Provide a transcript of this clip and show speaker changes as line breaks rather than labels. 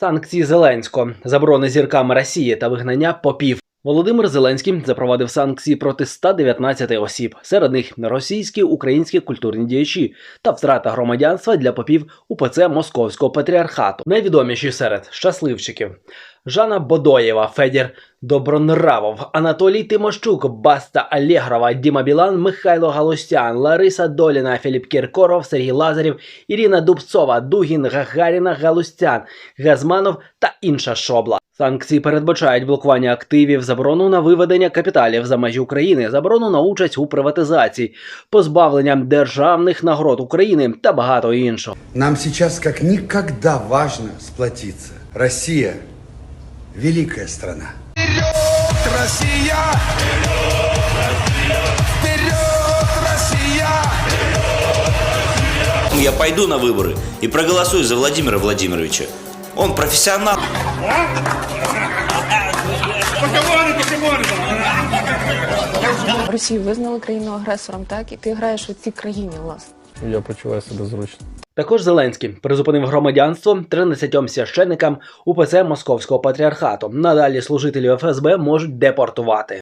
Санкції Зеленського, заборони зірками Росії та вигнання попів. Володимир Зеленський запровадив санкції проти 119 осіб, серед них російські, українські культурні діячі та втрата громадянства для попів УПЦ Московського патріархату. Найвідоміші серед щасливчиків: Жанна Бодоєва, Федір Добронравов, Анатолій Тимощук, Баста Алєгрова, Діма Білан, Михайло Галустян, Лариса Доліна, Філіп Кіркоров, Сергій Лазарів, Ірина Дубцова, Дугін, Гагаріна, Галустян, Газманов та інша шобла. Санкції передбачають блокування активів, заборону на виведення капіталів за межі України, заборону на участь у приватизації, позбавлення державних нагород України та багато іншого.
Нам сейчас как никогда важно сплотиться. Россия – великая страна.
Россия!
Я пойду на выборы и проголосую за Владимира Владимировича. Он профессионал.
Росію визнали країну агресором, так і ти граєш у цій країні, власне.
Я почуваю себе зручно.
Також Зеленський призупинив громадянство 13 священникам УПЦ Московського патріархату. Надалі служителів ФСБ можуть депортувати.